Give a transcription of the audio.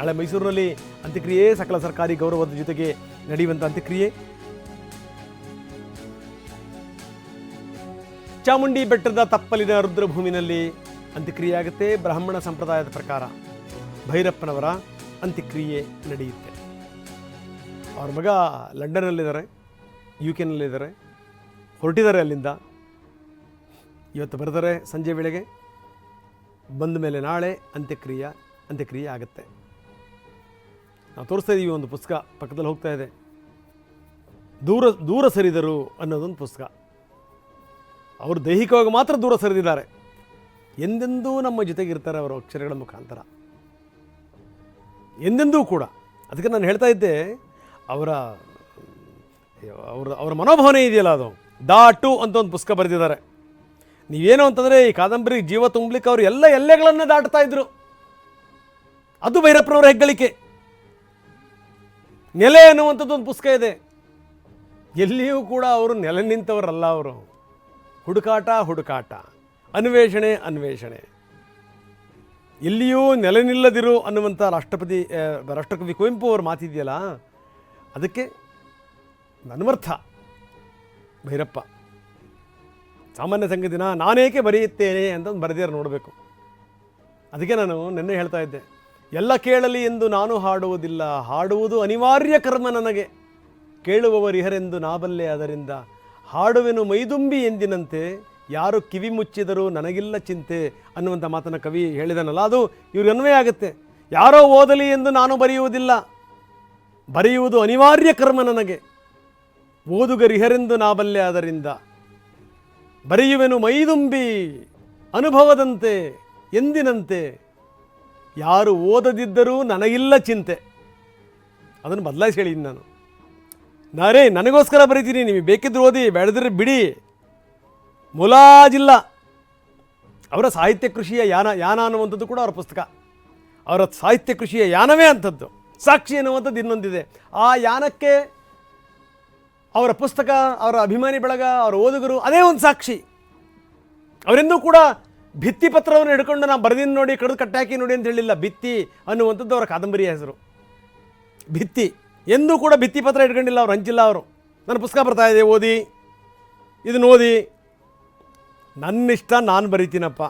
ನಾಳೆ ಮೈಸೂರಿನಲ್ಲಿ ಅಂತ್ಯಕ್ರಿಯೆ, ಸಕಲ ಸರ್ಕಾರಿ ಗೌರವದ ಜೊತೆಗೆ ನಡೆಯುವಂಥ ಅಂತ್ಯಕ್ರಿಯೆ. ಚಾಮುಂಡಿ ಬೆಟ್ಟದ ತಪ್ಪಲಿನ ರುದ್ರಭೂಮಿನಲ್ಲಿ ಅಂತ್ಯಕ್ರಿಯೆ ಆಗುತ್ತೆ. ಬ್ರಾಹ್ಮಣ ಸಂಪ್ರದಾಯದ ಪ್ರಕಾರ ಭೈರಪ್ಪನವರ ಅಂತ್ಯಕ್ರಿಯೆ ನಡೆಯುತ್ತೆ. ಅವ್ರ ಮಗ ಲಂಡನ್ನಲ್ಲಿದ್ದಾರೆ ಯು ಕೆನಲ್ಲಿದ್ದಾರೆ ಹೊರಟಿದ್ದಾರೆ ಅಲ್ಲಿಂದ. ಇವತ್ತು ಬರ್ತಾರೆ ಸಂಜೆ ವೇಳೆಗೆ. ಬಂದ ಮೇಲೆ ನಾಳೆ ಅಂತ್ಯಕ್ರಿಯೆ ಅಂತ್ಯಕ್ರಿಯೆ ಆಗುತ್ತೆ. ನಾವು ತೋರಿಸ್ತಾ ಇದ್ದೀವಿ ಒಂದು ಪುಸ್ತಕ ಪಕ್ಕದಲ್ಲಿ ಹೋಗ್ತಾ ಇದೆ. ದೂರ ದೂರ ಸರಿದರು ಅನ್ನೋದೊಂದು ಪುಸ್ತಕ. ಅವರು ದೈಹಿಕವಾಗಿ ಮಾತ್ರ ದೂರ ಸರಿದಿದ್ದಾರೆ. ಎಂದೆಂದೂ ನಮ್ಮ ಜೊತೆಗಿರ್ತಾರೆ ಅವರ ಅಕ್ಷರಗಳ ಮುಖಾಂತರ. ಎಂದೆಂದೂ ಕೂಡ. ಅದಕ್ಕೆ ನಾನು ಹೇಳ್ತಾ ಇದ್ದೆ, ಅವರ ಅವರ ಅವರ ಮನೋಭಾವನೆ ಇದೆಯಲ್ಲ ಅದು. ದಾಟು ಅಂತ ಒಂದು ಪುಸ್ತಕ ಬರೆದಿದ್ದಾರೆ. ನೀವೇನು ಅಂತಂದರೆ ಈ ಕಾದಂಬರಿ ಜೀವ ತುಂಬಲಿಕ್ಕೆ ಅವರು ಎಲ್ಲ ಎಲ್ಲೆಗಳನ್ನು ದಾಟ್ತಾ ಇದ್ರು. ಅದು ಭೈರಪ್ಪನವರ ಹೆಗ್ಗಳಿಕೆ. ನೆಲೆ ಅನ್ನುವಂಥದ್ದು ಒಂದು ಪುಸ್ತಕ ಇದೆ. ಎಲ್ಲಿಯೂ ಕೂಡ ಅವರು ನೆಲೆ ನಿಂತವರಲ್ಲ ಅವರು. ಹುಡುಕಾಟ ಹುಡುಕಾಟ. ಅನ್ವೇಷಣೆ ಅನ್ವೇಷಣೆ. ಎಲ್ಲಿಯೂ ನೆಲೆ ನಿಲ್ಲದಿರು ಅನ್ನುವಂಥ ರಾಷ್ಟ್ರಪತಿ ರಾಷ್ಟ್ರಕವಿ ಕುವೆಂಪು ಅವರು ಮಾತಿದೆಯಲ್ಲ, ಅದಕ್ಕೆ ನನ್ವರ್ಥ. ಭೈರಪ್ಪ, ಸಾಮಾನ್ಯ ಸಂಗತಿನ ನಾನೇಕೆ ಬರೆಯುತ್ತೇನೆ ಅಂತ ಒಂದು ನೋಡಬೇಕು. ಅದಕ್ಕೆ ನಾನು ನಿನ್ನೆ ಹೇಳ್ತಾ ಇದ್ದೆ. ಎಲ್ಲ ಕೇಳಲಿ ಎಂದು ನಾನು ಹಾಡುವುದಿಲ್ಲ. ಹಾಡುವುದು ಅನಿವಾರ್ಯ ಕರ್ಮ ನನಗೆ. ಕೇಳುವವರಿಹರೆಂದು ನಾಬಲ್ಲೆ ಅದರಿಂದ. ಹಾಡುವೆನು ಮೈದುಂಬಿ ಎಂದಿನಂತೆ. ಯಾರು ಕಿವಿ ಮುಚ್ಚಿದರೂ ನನಗಿಲ್ಲ ಚಿಂತೆ ಅನ್ನುವಂಥ ಮಾತನ್ನು ಕವಿ ಹೇಳಿದನಲ್ಲ, ಅದು ಇವ್ರಿಗೆ ಅನ್ವಯ ಆಗುತ್ತೆ. ಯಾರೋ ಓದಲಿ ಎಂದು ನಾನು ಬರೆಯುವುದಿಲ್ಲ. ಬರೆಯುವುದು ಅನಿವಾರ್ಯ ಕರ್ಮ ನನಗೆ. ಓದುಗರಿಹರೆಂದು ನಾಬಲ್ಲೆ ಅದರಿಂದ. ಬರೆಯುವೆನು ಮೈದುಂಬಿ ಅನುಭವದಂತೆ, ಎಂದಿನಂತೆ. ಯಾರು ಓದದಿದ್ದರೂ ನನಗಿಲ್ಲ ಚಿಂತೆ. ಅದನ್ನು ಬದಲಾಯಿಸಿ ಹೇಳಿದ್ದೀನಿ ನಾನು. ನಾರೇ, ನನಗೋಸ್ಕರ ಬರೀತೀನಿ ನಿಮಗೆ ಬೇಕಿದ್ರೂ ಓದಿ ಬೆಳೆದ್ರೆ ಬಿಡಿ. ಮುಲಾಜಿಲ್ಲ ಅವರ ಸಾಹಿತ್ಯ ಕೃಷಿಯ ಯಾನ ಯಾನ ಅನ್ನುವಂಥದ್ದು ಕೂಡ ಅವರ ಪುಸ್ತಕ. ಅವರ ಸಾಹಿತ್ಯ ಕೃಷಿಯ ಯಾನವೇ ಅಂಥದ್ದು. ಸಾಕ್ಷಿ ಅನ್ನುವಂಥದ್ದು ಇನ್ನೊಂದಿದೆ. ಆ ಯಾನಕ್ಕೆ ಅವರ ಪುಸ್ತಕ, ಅವರ ಅಭಿಮಾನಿ ಬಳಗ, ಅವರ ಓದುಗರು ಅದೇ ಒಂದು ಸಾಕ್ಷಿ. ಅವರೆಂದೂ ಕೂಡ ಭಿತ್ತಿ ಪತ್ರವನ್ನು ಹಿಡ್ಕೊಂಡು ನಾನು ಬರೆದಿನ ನೋಡಿ, ಕಡಿದು ಕಟ್ಟಾಕಿ ನೋಡಿ ಅಂತ ಹೇಳಿಲ್ಲ. ಭಿತ್ತಿ ಅನ್ನುವಂಥದ್ದು ಅವರ ಕಾದಂಬರಿಯ ಹೆಸರು. ಭಿತ್ತಿ. ಎಂದೂ ಕೂಡ ಭಿತ್ತಿ ಪತ್ರ ಹಿಡ್ಕೊಂಡಿಲ್ಲ ಅವ್ರು ಹಂಚಿಲ್ಲ ಅವರು. ನನ್ನ ಪುಸ್ತಕ ಬರ್ತಾ ಇದೆ, ಓದಿ. ಇದನ್ನು ಓದಿ. ನನ್ನಿಷ್ಟ ನಾನು ಬರಿತೀನಪ್ಪ.